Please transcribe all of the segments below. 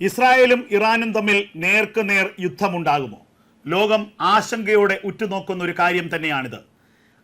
ഇസ്രായേലും ഇറാനും തമ്മിൽ നേർക്ക് നേർ യുദ്ധമുണ്ടാകുമോ? ലോകം ആശങ്കയോടെ ഉറ്റുനോക്കുന്ന ഒരു കാര്യം തന്നെയാണിത്.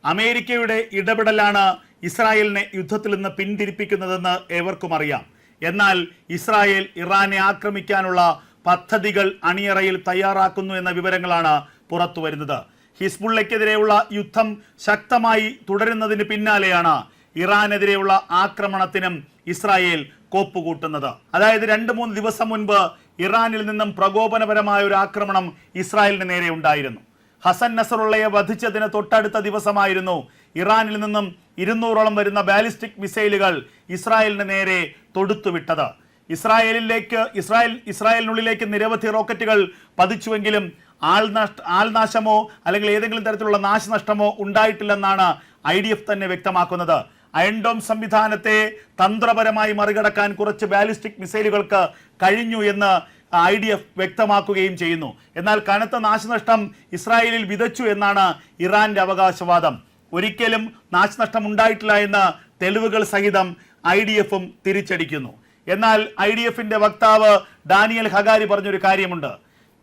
അമേരിക്കയുടെ ഇടപെടലാണ് ഇസ്രായേലിനെ യുദ്ധത്തിൽ നിന്ന് പിന്തിരിപ്പിക്കുന്നതെന്ന് ഏവർക്കും അറിയാം. എന്നാൽ ഇസ്രായേൽ ഇറാനെ ആക്രമിക്കാനുള്ള പദ്ധതികൾ അണിയറയിൽ തയ്യാറാക്കുന്നു എന്ന വിവരങ്ങളാണ് പുറത്തു വരുന്നത്. ഹിസ്ബുള്ളയ്ക്കെതിരെയുള്ള യുദ്ധം ശക്തമായി തുടരുന്നതിന് പിന്നാലെയാണ് ഇറാനെതിരെയുള്ള ആക്രമണത്തിനും ഇസ്രായേൽ കോപ്പുകൂട്ടുന്നത്. അതായത് രണ്ട് മൂന്ന് ദിവസം മുൻപ് ഇറാനിൽ നിന്നും പ്രകോപനപരമായ ഒരു ആക്രമണം ഇസ്രായേലിന് നേരെ ഉണ്ടായിരുന്നു. ഹസൻ നസറുള്ളയെ വധിച്ചതിന് തൊട്ടടുത്ത ദിവസമായിരുന്നു ഇറാനിൽ നിന്നും ഇരുന്നൂറോളം വരുന്ന ബാലിസ്റ്റിക് മിസൈലുകൾ ഇസ്രായേലിന് നേരെ തൊടുത്തുവിട്ടത്. ഇസ്രായേലിലേക്ക് ഇസ്രായേൽ ഇസ്രായേലിനുള്ളിലേക്ക് നിരവധി റോക്കറ്റുകൾ പതിച്ചുവെങ്കിലും ആൾനഷ്ട ആൾനാശമോ അല്ലെങ്കിൽ ഏതെങ്കിലും തരത്തിലുള്ള നാശനഷ്ടമോ ഉണ്ടായിട്ടില്ലെന്നാണ് ഐ തന്നെ വ്യക്തമാക്കുന്നത്. അയൺഡോം സംവിധാനത്തെ തന്ത്രപരമായി മറികടക്കാൻ കുറച്ച് ബാലിസ്റ്റിക് മിസൈലുകൾക്ക് കഴിഞ്ഞു എന്ന് ഐ ഡി എഫ് വ്യക്തമാക്കുകയും ചെയ്യുന്നു. എന്നാൽ കനത്ത നാശനഷ്ടം ഇസ്രായേലിൽ വിതച്ചു എന്നാണ് ഇറാന്റെ അവകാശവാദം. ഒരിക്കലും നാശനഷ്ടം ഉണ്ടായിട്ടില്ല എന്ന് തെളിവുകൾ സഹിതം ഐ ഡി എഫും തിരിച്ചടിക്കുന്നു. എന്നാൽ ഐ ഡി എഫിന്റെ വക്താവ് ഡാനിയൽ ഹഗാരി പറഞ്ഞൊരു കാര്യമുണ്ട്.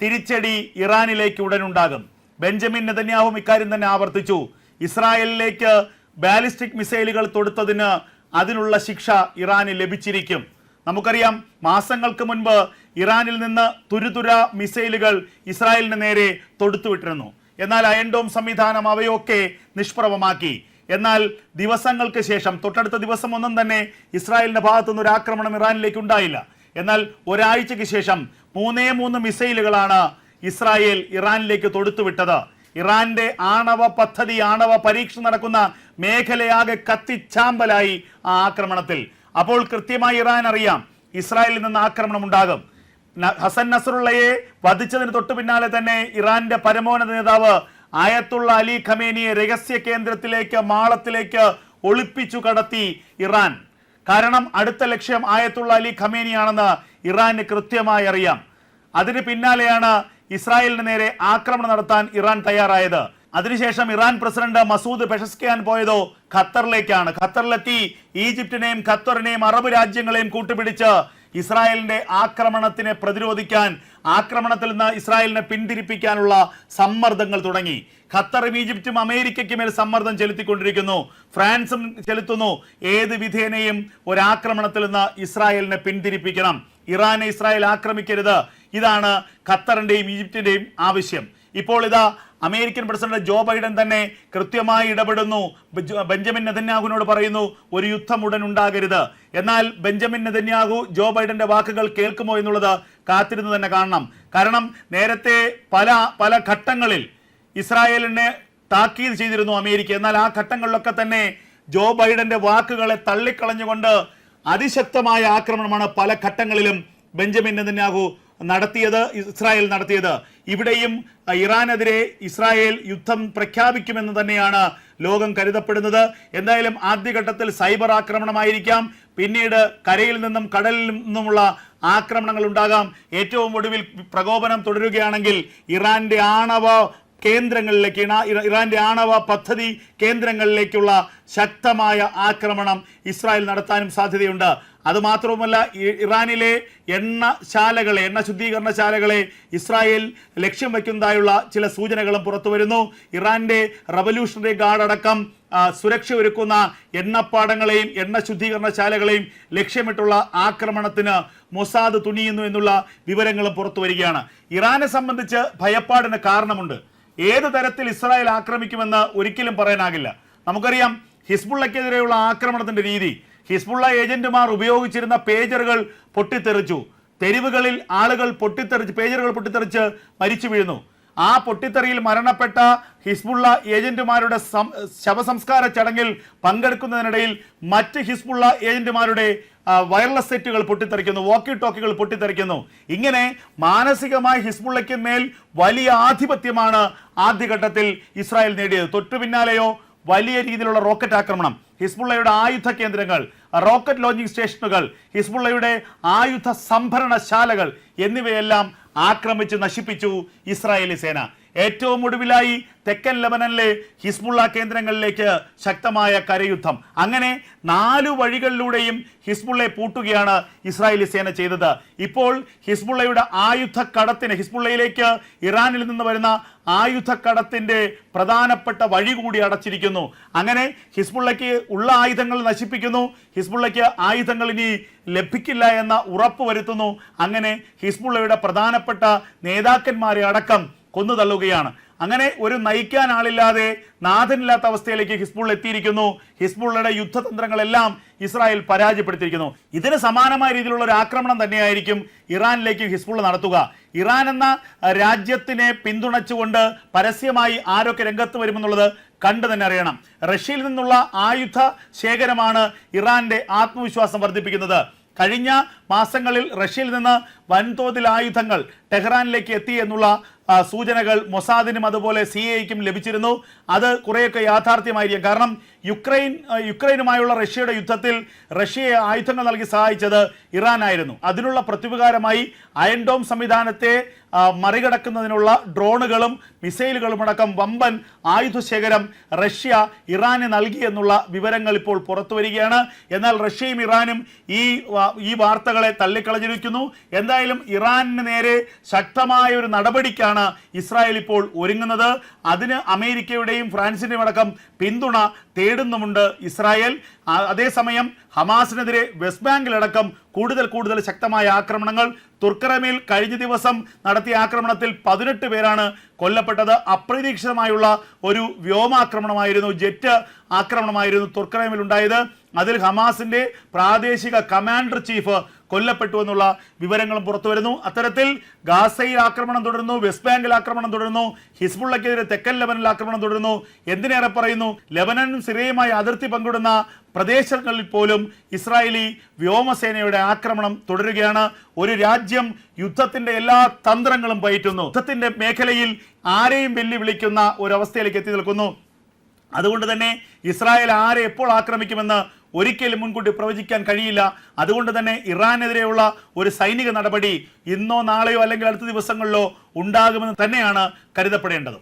തിരിച്ചടി ഇറാനിലേക്ക് ഉടനുണ്ടാകും ബെഞ്ചമിൻ നെതന്യാഹും ഇക്കാര്യം തന്നെ ആവർത്തിച്ചു. ഇസ്രായേലിലേക്ക് ബാലിസ്റ്റിക് മിസൈലുകൾ തൊടുത്തതിന് അതിനുള്ള ശിക്ഷ ഇറാന് ലഭിച്ചിരിക്കും. നമുക്കറിയാം മാസങ്ങൾക്ക് മുൻപ് ഇറാനിൽ നിന്ന് തുരുതുര മിസൈലുകൾ ഇസ്രായേലിന് നേരെ തൊടുത്തുവിട്ടിരുന്നു. എന്നാൽ അയൻഡോം സംവിധാനം അവയൊക്കെ നിഷ്പ്രഭമാക്കി. എന്നാൽ ദിവസങ്ങൾക്ക് ശേഷം തൊട്ടടുത്ത ദിവസം ഒന്നും തന്നെ ഇസ്രായേലിന്റെ ഭാഗത്തുനിന്ന് ഒരു ആക്രമണം ഇറാനിലേക്ക് ഉണ്ടായില്ല. എന്നാൽ ഒരാഴ്ചയ്ക്ക് ശേഷം മൂന്നേ മൂന്ന് മിസൈലുകളാണ് ഇസ്രായേൽ ഇറാനിലേക്ക് തൊടുത്തുവിട്ടത്. ഇറാന്റെ ആണവ പദ്ധതി ആണവ പരീക്ഷ നടക്കുന്ന മേഖലയാകെ കത്തിച്ചാമ്പലായി ആ ആക്രമണത്തിൽ. അപ്പോൾ കൃത്യമായി ഇറാൻ അറിയാം ഇസ്രായേലിൽ നിന്ന് ആക്രമണം ഉണ്ടാകും. ഹസൻ നസറുള്ളയെ വധിച്ചതിന് തൊട്ടു പിന്നാലെ തന്നെ ഇറാന്റെ പരമോന്നത നേതാവ് ആയത്തുള്ള അലി ഖമേനിയെ രഹസ്യ കേന്ദ്രത്തിലേക്ക് മാളത്തിലേക്ക് ഒളിപ്പിച്ചു കടത്തി ഇറാൻ. കാരണം അടുത്ത ലക്ഷ്യം ആയത്തുള്ള അലി ഖമേനിയാണെന്ന് ഇറാന് കൃത്യമായി അറിയാം. അതിന് പിന്നാലെയാണ് ഇസ്രായേലിന് നേരെ ആക്രമണം നടത്താൻ ഇറാൻ തയ്യാറായത്. അതിനുശേഷം ഇറാൻ പ്രസിഡന്റ് മസൂദ് പെഷസ്കിയാൻ പോയതോ ഖത്തറിലേക്കാണ്. ഖത്തറിലെത്തി ഈജിപ്തിനെയും ഖത്തറിനെയും അറബ് രാജ്യങ്ങളെയും കൂട്ടുപിടിച്ച് ഇസ്രായേലിന്റെ ആക്രമണത്തിനെ പ്രതിരോധിക്കാൻ ആക്രമണത്തിൽ നിന്ന് ഇസ്രായേലിനെ പിന്തിരിപ്പിക്കാനുള്ള സമ്മർദ്ദങ്ങൾ തുടങ്ങി. ഖത്തറും ഈജിപ്തും അമേരിക്കയ്ക്ക് മേൽ സമ്മർദ്ദം ചെലുത്തിക്കൊണ്ടിരിക്കുന്നു. ഫ്രാൻസും ചെലുത്തുന്നു. ഏത് വിധേനയും ഒരാക്രമണത്തിൽ നിന്ന് ഇസ്രായേലിനെ പിന്തിരിപ്പിക്കണം. ഇറാനെ ഇസ്രായേൽ ആക്രമിക്കരുത്. ഇതാണ് ഖത്തറിന്റെയും ഈജിപ്തിന്റെയും ആവശ്യം. ഇപ്പോൾ ഇതാ അമേരിക്കൻ പ്രസിഡന്റ് ജോ ബൈഡൻ തന്നെ കൃത്യമായി ഇടപെടുന്നു. ബെഞ്ചമിൻ നെതന്യാഹുവിനോട് പറയുന്നു ഒരു യുദ്ധം ഉടൻ ഉണ്ടാകരുത്. എന്നാൽ ബെഞ്ചമിൻ നെതന്യാഹു ജോ ബൈഡന്റെ വാക്കുകൾ കേൾക്കുമോ എന്നുള്ളത് കാത്തിരുന്ന് തന്നെ കാണണം. കാരണം നേരത്തെ പല പല ഘട്ടങ്ങളിൽ ഇസ്രായേലിനെ താക്കീത് ചെയ്തിരുന്നു അമേരിക്ക. എന്നാൽ ആ ഘട്ടങ്ങളിലൊക്കെ തന്നെ ജോ ബൈഡന്റെ വാക്കുകളെ തള്ളിക്കളഞ്ഞുകൊണ്ട് അതിശക്തമായ ആക്രമണമാണ് പല ഘട്ടങ്ങളിലും ബെഞ്ചമിൻ നെതന്യാഹു നടത്തിയത് ഇസ്രായേൽ നടത്തിയത്. ഇവിടെയും ഇറാനെതിരെ ഇസ്രായേൽ യുദ്ധം പ്രഖ്യാപിക്കുമെന്ന് തന്നെയാണ് ലോകം കരുതപ്പെടുന്നത്. എന്തായാലും ആദ്യഘട്ടത്തിൽ സൈബർ ആക്രമണമായിരിക്കാം. പിന്നീട് കരയിൽ നിന്നും കടലിൽ നിന്നുമുള്ള ആക്രമണങ്ങൾ ഉണ്ടാകാം. ഏറ്റവും ഒടുവിൽ പ്രകോപനം തുടരുകയാണെങ്കിൽ ഇറാന്റെ ആണവ കേന്ദ്രങ്ങളിലേക്ക് ഇറാന്റെ ആണവ പദ്ധതി കേന്ദ്രങ്ങളിലേക്കുള്ള ശക്തമായ ആക്രമണം ഇസ്രായേൽ നടത്താനും സാധ്യതയുണ്ട്. അതുമാത്രവുമല്ല ഇറാനിലെ എണ്ണശാലകളെ എണ്ണ ശുദ്ധീകരണശാലകളെ ഇസ്രായേൽ ലക്ഷ്യം വയ്ക്കുന്നതായുള്ള ചില സൂചനകളും പുറത്തു വരുന്നു. ഇറാന്റെ റവല്യൂഷണറി ഗാർഡ് അടക്കം സുരക്ഷ ഒരുക്കുന്ന എണ്ണപ്പാടങ്ങളെയും എണ്ണ ശുദ്ധീകരണശാലകളെയും ലക്ഷ്യമിട്ടുള്ള ആക്രമണത്തിന് മൊസാദ് തുണിയുന്നു എന്നുള്ള വിവരങ്ങളും പുറത്തു വരികയാണ്. ഇറാനെ സംബന്ധിച്ച് ഭയപ്പാടിന് കാരണമുണ്ട്. ഏത് തരത്തിൽ ഇസ്രായേൽ ആക്രമിക്കുമെന്ന് ഒരിക്കലും പറയാനാകില്ല. നമുക്കറിയാം ഹിസ്ബുള്ളക്കെതിരെയുള്ള ആക്രമണത്തിന്റെ രീതി. ഹിസ്ബുള്ള ഏജന്റുമാർ ഉപയോഗിച്ചിരുന്ന പേജറുകൾ പൊട്ടിത്തെറിച്ചു. തെരുവുകളിൽ ആളുകൾ പൊട്ടിത്തെറിച്ച് പേജറുകൾ പൊട്ടിത്തെറിച്ച് മരിച്ചു വീഴുന്നു. ആ പൊട്ടിത്തെറിയിൽ മരണപ്പെട്ട ഹിസ്ബുള്ള ഏജന്റുമാരുടെ ശവസംസ്കാര ചടങ്ങിൽ പങ്കെടുക്കുന്നതിനിടയിൽ മറ്റ് ഹിസ്ബുള്ള ഏജന്റുമാരുടെ വയർലെസ് സെറ്റുകൾ പൊട്ടിത്തെറിക്കുന്നു വോക്കി ടോക്കികൾ പൊട്ടിത്തെറിക്കുന്നു. ഇങ്ങനെ മാനസികമായി ഹിസ്ബുള്ളയ്ക്ക് മേൽ വലിയ ആധിപത്യമാണ് ആദ്യഘട്ടത്തിൽ ഇസ്രായേൽ നേടിയത്. തൊട്ടു പിന്നാലെയോ വലിയ രീതിയിലുള്ള റോക്കറ്റ് ആക്രമണം. ഹിസ്ബുള്ളയുടെ ആയുധ കേന്ദ്രങ്ങൾ റോക്കറ്റ് ലോഞ്ചിങ് സ്റ്റേഷനുകൾ ഹിസ്ബുള്ളയുടെ ആയുധ സംഭരണശാലകൾ എന്നിവയെല്ലാം ആക്രമിച്ച് നശിപ്പിച്ചു ഇസ്രായേലി സേന. ഏറ്റവും ഒടുവിലായി തെക്കൻ ലബനനിലെ ഹിസ്ബുള്ള കേന്ദ്രങ്ങളിലേക്ക് ശക്തമായ കരയുദ്ധം. അങ്ങനെ നാലു വഴികളിലൂടെയും ഹിസ്ബുള്ളയെ പൂട്ടുകയാണ് ഇസ്രായേലി സേന ചെയ്തത്. ഇപ്പോൾ ഹിസ്ബുള്ളയുടെ ആയുധ കടത്തിന് ഹിസ്ബുള്ളയിലേക്ക് ഇറാനിൽ നിന്ന് വരുന്ന ആയുധ കടത്തിന്റെ പ്രധാനപ്പെട്ട വഴി കൂടി അടച്ചിരിക്കുന്നു. അങ്ങനെ ഹിസ്ബുള്ളയ്ക്ക് ഉള്ള ആയുധങ്ങൾ നശിപ്പിക്കുന്നു. ഹിസ്ബുള്ളയ്ക്ക് ആയുധങ്ങൾ ഇനി ലഭിക്കില്ല എന്ന ഉറപ്പ് വരുത്തുന്നു. അങ്ങനെ ഹിസ്ബുള്ളയുടെ പ്രധാനപ്പെട്ട നേതാക്കന്മാരെ അടക്കം കൊന്നു തള്ളുകയാണ്. അങ്ങനെ ഒരു നയിക്കാൻ ആളില്ലാതെ നാഥനില്ലാത്ത അവസ്ഥയിലേക്ക് ഹിസ്ബുൾ എത്തിയിരിക്കുന്നു. ഹിസ്ബുള്ളയുടെ യുദ്ധതന്ത്രങ്ങളെല്ലാം ഇസ്രായേൽ പരാജയപ്പെടുത്തിയിരിക്കുന്നു. ഇതിന് സമാനമായ രീതിയിലുള്ള ഒരു ആക്രമണം തന്നെയായിരിക്കും ഇറാനിലേക്ക് ഹിസ്ബുൾ നടത്തുക. ഇറാൻ എന്ന രാജ്യത്തിനെ പിന്തുണച്ചുകൊണ്ട് പരസ്യമായി ആരൊക്കെ രംഗത്ത് വരുമെന്നുള്ളത് കണ്ടു തന്നെ അറിയണം. റഷ്യയിൽ നിന്നുള്ള ആയുധ ശേഖരമാണ് ഇറാന്റെ ആത്മവിശ്വാസം വർദ്ധിപ്പിക്കുന്നത്. കഴിഞ്ഞ മാസങ്ങളിൽ റഷ്യയിൽ നിന്ന് വൻതോതിൽ ആയുധങ്ങൾ ടെഹ്റാനിലേക്ക് എത്തി എന്നുള്ള സൂചനകൾ മൊസാദിനും അതുപോലെ സി ഐക്കും ലഭിച്ചിരുന്നു. അത് കുറേയൊക്കെ യാഥാർത്ഥ്യമായിരിക്കും. കാരണം യുക്രൈൻ യുക്രൈനുമായുള്ള റഷ്യയുടെ യുദ്ധത്തിൽ റഷ്യയെ ആയുധങ്ങൾ നൽകി സഹായിച്ചത് ഇറാനായിരുന്നു. അതിനുള്ള പ്രത്യുപകാരമായി അയൻഡോം സംവിധാനത്തെ മറികടക്കുന്നതിനുള്ള ഡ്രോണുകളും മിസൈലുകളും അടക്കം വമ്പൻ ആയുധശേഖരം റഷ്യ ഇറാന് നൽകി എന്നുള്ള വിവരങ്ങൾ ഇപ്പോൾ പുറത്തു വരികയാണ്. എന്നാൽ റഷ്യയും ഇറാനും ഈ ഈ വാർത്തകളെ തള്ളിക്കളഞ്ഞിരിക്കുന്നു. എന്തായാലും ഇറാനിന് നേരെ ശക്തമായ ഒരു നടപടിക്കാണ് ഇസ്രായേൽ ഇപ്പോൾ ഒരുങ്ങുന്നത്. അതിന് അമേരിക്കയുടെയും ഫ്രാൻസിന്റെയും അടക്കം പിന്തുണ തേടുന്നുമുണ്ട് ഇസ്രായേൽ. അതേസമയം ഹമാസിനെതിരെ വെസ്റ്റ് ബാങ്കിലടക്കം കൂടുതൽ കൂടുതൽ ശക്തമായ ആക്രമണങ്ങൾ. തുർക്കറമേൽ കഴിഞ്ഞ ദിവസം നടത്തിയ ആക്രമണത്തിൽ പതിനെട്ട് പേരാണ് കൊല്ലപ്പെട്ടത്. അപ്രതീക്ഷിതമായുള്ള ഒരു വ്യോമാക്രമണമായിരുന്നു ജെറ്റ് ആക്രമണമായിരുന്നു തുർക്കറമേൽ ഉണ്ടായത്. അതിൽ ഹമാസിന്റെ പ്രാദേശിക കമാൻഡർ ചീഫ് കൊല്ലപ്പെട്ടു എന്നുള്ള വിവരങ്ങളും പുറത്തു വരുന്നു. അത്തരത്തിൽ ഗാസയിൽ ആക്രമണം തുടരുന്നു വെസ്റ്റ് ബാങ്കിൽ ആക്രമണം തുടരുന്നു ഹിസ്ബുള്ളക്കെതിരെ തെക്കൻ ലെബനിൽ ആക്രമണം തുടരുന്നു എന്തിനേറെ പറയുന്നു? ലെബനനും സിറിയയുമായി അതിർത്തി പങ്കിടുന്ന പ്രദേശങ്ങളിൽ പോലും ഇസ്രായേലി വ്യോമസേനയുടെ ആക്രമണം തുടരുകയാണ്. ഒരു രാജ്യം യുദ്ധത്തിന്റെ എല്ലാ തന്ത്രങ്ങളും പയറ്റുന്നു. യുദ്ധത്തിന്റെ മേഖലയിൽ ആരെയും വെല്ലുവിളിക്കുന്ന ഒരവസ്ഥയിലേക്ക് എത്തി നിൽക്കുന്നു. അതുകൊണ്ട് തന്നെ ഇസ്രായേൽ ആരെ എപ്പോൾ ആക്രമിക്കുമെന്ന് ഒരിക്കലും മുൻകൂട്ടി പ്രവചിക്കാൻ കഴിയില്ല. അതുകൊണ്ട് തന്നെ ഇറാനെതിരെയുള്ള ഒരു സൈനിക നടപടി ഇന്നോ നാളെയോ അല്ലെങ്കിൽ അടുത്ത ദിവസങ്ങളിലോ ഉണ്ടാകുമെന്ന് തന്നെയാണ് കരുതപ്പെടേണ്ടത്.